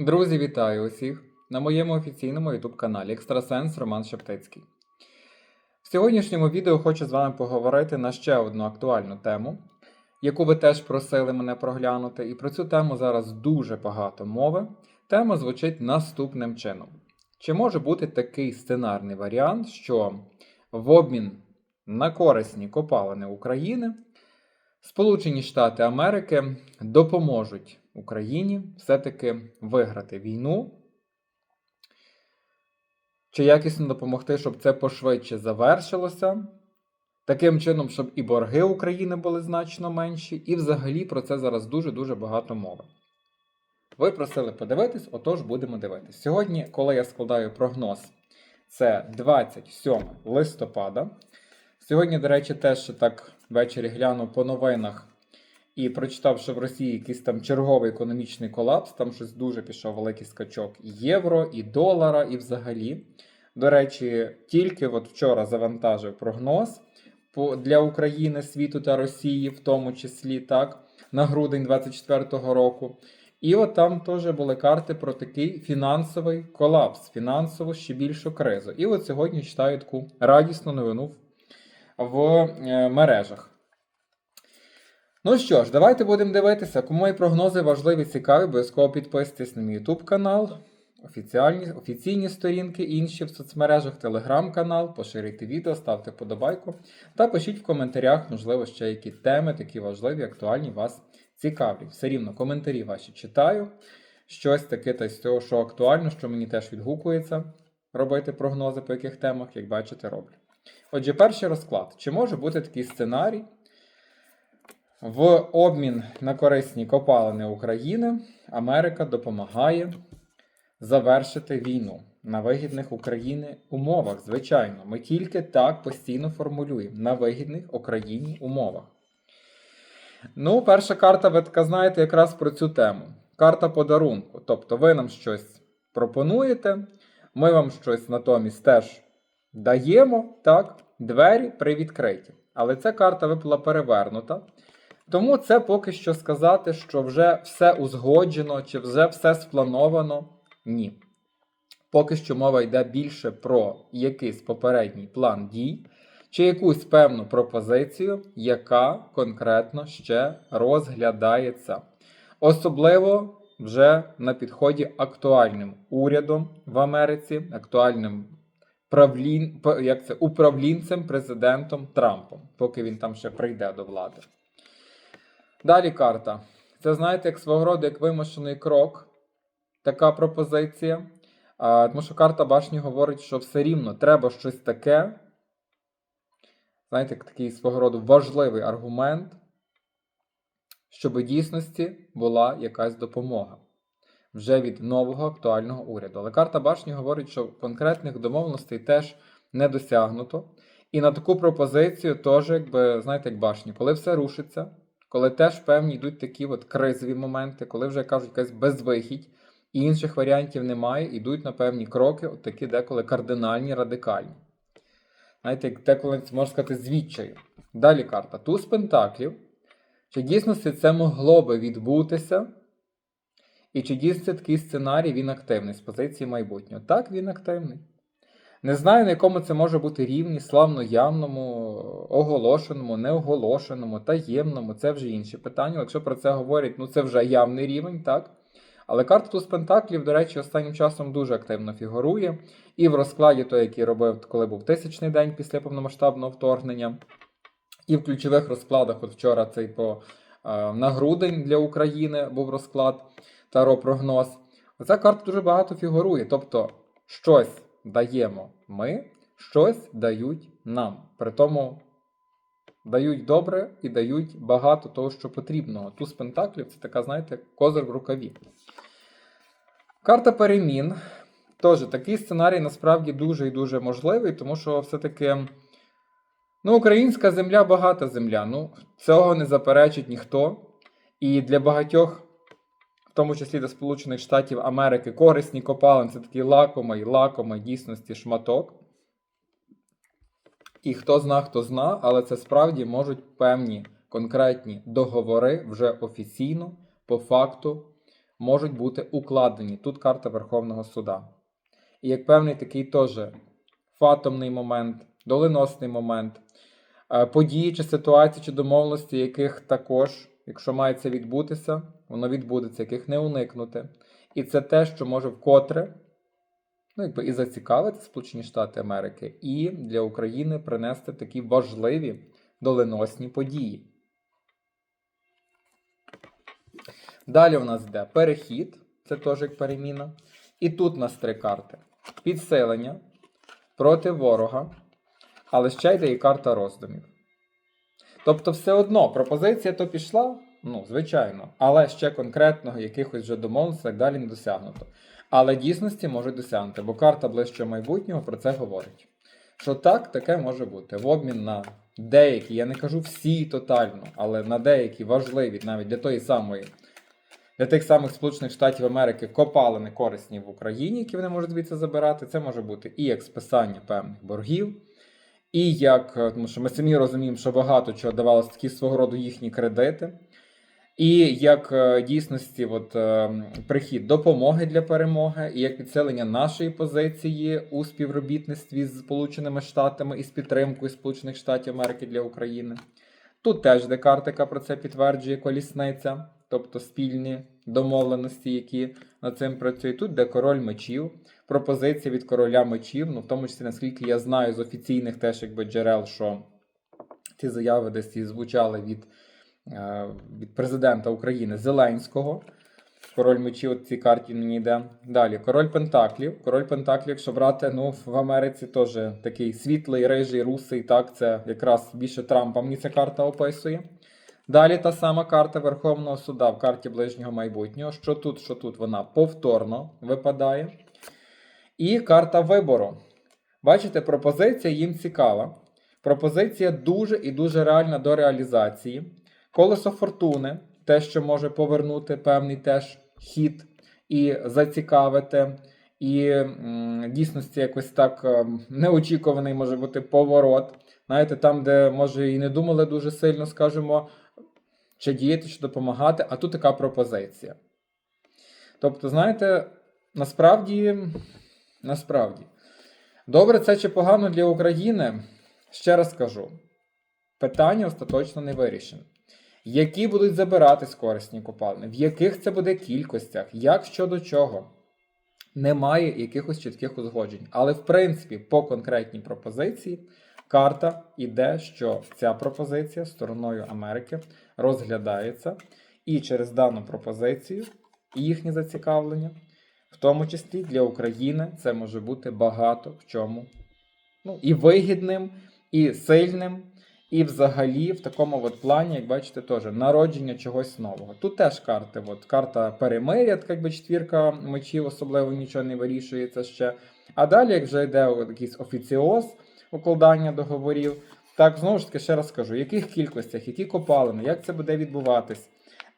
Друзі, вітаю усіх на моєму офіційному YouTube каналі Екстрасенс Роман Шептицький. В сьогоднішньому відео хочу з вами поговорити на ще одну актуальну тему, яку ви теж просили мене проглянути, і про цю тему зараз дуже багато мови. Тема звучить наступним чином: чи може бути такий сценарний варіант, що в обмін на корисні копалини України Сполучені Штати Америки допоможуть Україні все-таки виграти війну, чи якісно допомогти, щоб це пошвидше завершилося, таким чином, щоб і борги України були значно менші, і взагалі про це зараз дуже-дуже багато мови. Ви просили подивитись, отож будемо дивитись. Сьогодні, коли я складаю прогноз, це 27 листопада. Сьогодні, до речі, теж так ввечері глянув по новинах і прочитав, що в Росії якийсь там черговий економічний колапс, там щось дуже пішов великий скачок і євро, і долара, і взагалі. До речі, тільки от вчора завантажив прогноз для України, світу та Росії, в тому числі, так, на грудень 24-го року. І от там теж були карти про такий фінансовий колапс, фінансову ще більшу кризу. І от сьогодні читаю таку радісну новину в е, мережах. Ну що ж, давайте будемо дивитися. Кому мої прогнози важливі, цікаві, обов'язково підписуйтесь на мій YouTube канал, офіціальні, офіційні сторінки, інші в соцмережах, телеграм-канал, поширюйте відео, ставте подобайку та пишіть в коментарях, можливо, ще які теми такі важливі, актуальні вас цікавлять. Все рівно коментарі ваші читаю. Щось таке та з цього, що актуально, що мені теж відгукується робити прогнози по яких темах, як бачите, роблю. Отже, перший розклад. Чи може бути такий сценарій? В обмін на корисні копалини України Америка допомагає завершити війну на вигідних Україні умовах. Звичайно, ми тільки так постійно формулюємо на вигідних Україні умовах. Ну, перша карта, ви така знаєте, якраз про цю тему. Карта подарунку. Тобто ви нам щось пропонуєте, ми вам щось натомість теж даємо, так, двері привідкриті. Але ця карта випала перевернута. Тому це поки що сказати, що вже все узгоджено чи вже все сплановано. Ні. Поки що мова йде більше про якийсь попередній план дій, чи якусь певну пропозицію, яка конкретно ще розглядається. Особливо вже на підході актуальним урядом в Америці, актуальним правлін, як це, управлінцем президентом Трампом, поки він там ще прийде до влади. Далі карта. Це знаєте, як свого роду як вимушений крок, така пропозиція. А, тому що карта башні говорить, що все рівно треба щось таке. Знаєте, такий свого роду важливий аргумент, щоб у дійсності була якась допомога вже від нового актуального уряду. Але карта башні говорить, що конкретних домовленостей теж не досягнуто. І на таку пропозицію теж, якби, знаєте, як башні, коли все рушиться, коли теж певні йдуть такі от кризові моменти, коли вже кажуть якась безвихідь, і інших варіантів немає, йдуть на певні кроки, от такі деколи кардинальні, радикальні. Знаєте, деколи можна сказати звідчаю. Далі карта. Туз Пентаклів. Чи дійсно це могло би відбутися? І чи дійсно такий сценарій він активний з позиції майбутнього? Так, він активний. Не знаю, на якому це може бути рівні, славно-явному, оголошеному, неоголошеному, таємному. Це вже інші питання. Якщо про це говорять, ну це вже явний рівень, так? Але карта Туз Пентаклів, до речі, останнім часом дуже активно фігурує. І в розкладі той, який робив, коли був тисячний день після повномасштабного вторгнення, і в ключових розкладах, от вчора цей по е, на грудень для України був розклад таро прогноз. Оця карта дуже багато фігурує. Тобто, щось даємо ми, щось дають нам. При тому дають добре і дають багато того, що потрібно. Туз пентаклів це така, знаєте, козир в рукаві. Карта перемін. Тож, такий сценарій насправді дуже і дуже можливий, тому що все-таки ну, українська земля багата земля. Ну, цього не заперечить ніхто. І для багатьох, тому числі для Сполучених Штатів Америки, корисні копалин це такий лакомий, лакомий дійсності шматок. І хто зна, хто зна, але це справді можуть певні конкретні договори вже офіційно, по факту, можуть бути укладені. Тут карта Верховного Суда. І як певний такий теж фатомний момент, доленосний момент, е, події чи ситуації, чи домовленості, яких також, якщо має це відбутися, воно відбудеться, яких не уникнути. І це те, що може вкотре ну, якби і зацікавити Сполучені Штати Америки, і для України принести такі важливі доленосні події. Далі у нас йде перехід, це теж як переміна. І тут у нас три карти: підсилення проти ворога, але ще йде і карта роздумів. Тобто, все одно пропозиція то пішла, ну, звичайно, але ще конкретного якихось вже домовленостей так далі не досягнуто. Але дійсності можуть досягнути, бо карта ближчого майбутнього про це говорить. Що так, таке може бути. В обмін на деякі, я не кажу всі тотально, але на деякі важливі навіть для тої самої, для тих самих Сполучених Штатів Америки копалини корисні в Україні, які вони можуть звідси забирати. Це може бути і як списання певних боргів, і як, е, тому що ми самі розуміємо, що багато чого давалося такі свого роду їхні кредити. І як е, дійсності, от, е, прихід допомоги для перемоги, і як підсилення нашої позиції у співробітництві з Сполученими Штатами і з підтримкою Сполучених Штатів Америки для України. Тут теж де карта, яка про це підтверджує колісниця, тобто спільні домовленості, які над цим працюють. Тут де король мечів, пропозиція від короля мечів, ну в тому числі, наскільки я знаю з офіційних теж якби джерел, що ці заяви десь і звучали від е, від президента України Зеленського. Король мечів от цій карті мені йде. Далі, король Пентаклів. Король Пентаклів, якщо брати, ну в Америці теж такий світлий, рижий, русий. Так, це якраз більше Трампа мені ця карта описує. Далі та сама карта Верховного суда в карті ближнього майбутнього. Що тут, що тут вона повторно випадає. І карта вибору. Бачите, пропозиція їм цікава. Пропозиція дуже і дуже реальна до реалізації. Колесо фортуни, те, що може повернути певний теж хід і зацікавити. І м, дійсності якось так ем, неочікуваний може бути поворот. Знаєте, там, де може і не думали дуже сильно, скажімо, чи діяти, чи допомагати, а тут така пропозиція. Тобто, знаєте, насправді, насправді, добре це чи погано для України, ще раз кажу, питання остаточно не вирішено. Які будуть забиратись корисні копалини, в яких це буде кількостях, як щодо чого. Немає якихось чітких узгоджень. Але, в принципі, по конкретній пропозиції карта іде, що ця пропозиція стороною Америки розглядається, і через дану пропозицію їхнє зацікавлення, в тому числі для України, це може бути багато в чому. Ну, і вигідним, і сильним, і взагалі в такому от плані, як бачите, теж народження чогось нового. Тут теж карти. От, карта перемиря, така якби четвірка мечів, особливо нічого не вирішується ще. А далі, як вже йде якийсь офіціоз укладання договорів, так знову ж таки ще раз скажу, в яких кількостях, які копалини, як це буде відбуватись.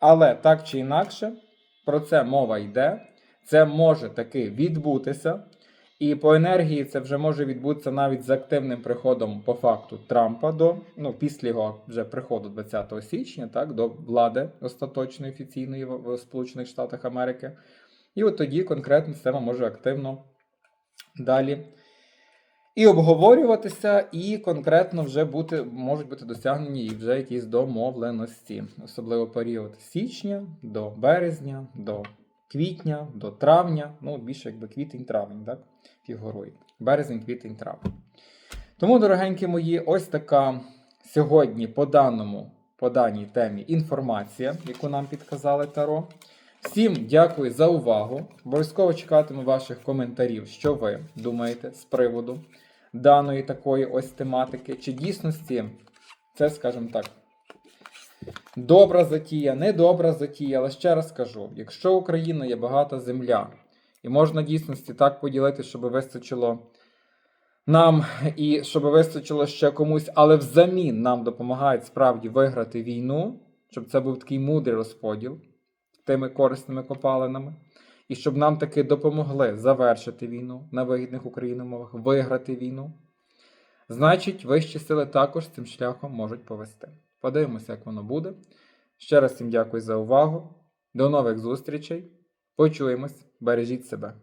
Але так чи інакше, про це мова йде. Це може таки відбутися. І по енергії це вже може відбутися навіть з активним приходом по факту Трампа до ну після його вже приходу 20 січня, так до влади остаточної офіційної в, Сполучених Штатах Америки. І от тоді конкретно тема може активно далі і обговорюватися, і конкретно вже бути можуть бути досягнені і вже якісь домовленості, особливо період січня до березня, до квітня, до травня, ну більше якби квітень-травень, так, фігурує. Березень, квітень, травень. Тому, дорогенькі мої, ось така сьогодні по даному, по даній темі інформація, яку нам підказали Таро. Всім дякую за увагу. Обов'язково чекатиму ваших коментарів, що ви думаєте з приводу даної такої ось тематики. Чи дійсності це, скажімо так, добра затія, недобра затія, але ще раз кажу: якщо Україна є багата земля, і можна дійсності так поділити, щоб вистачило нам і щоб вистачило ще комусь, але взамін нам допомагають справді виграти війну, щоб це був такий мудрий розподіл тими корисними копалинами. І щоб нам таки допомогли завершити війну на вигідних Україні умовах, виграти війну, значить, вищі сили також цим шляхом можуть повести. Подивимося, як воно буде. Ще раз всім дякую за увагу. До нових зустрічей. Почуємось, бережіть себе.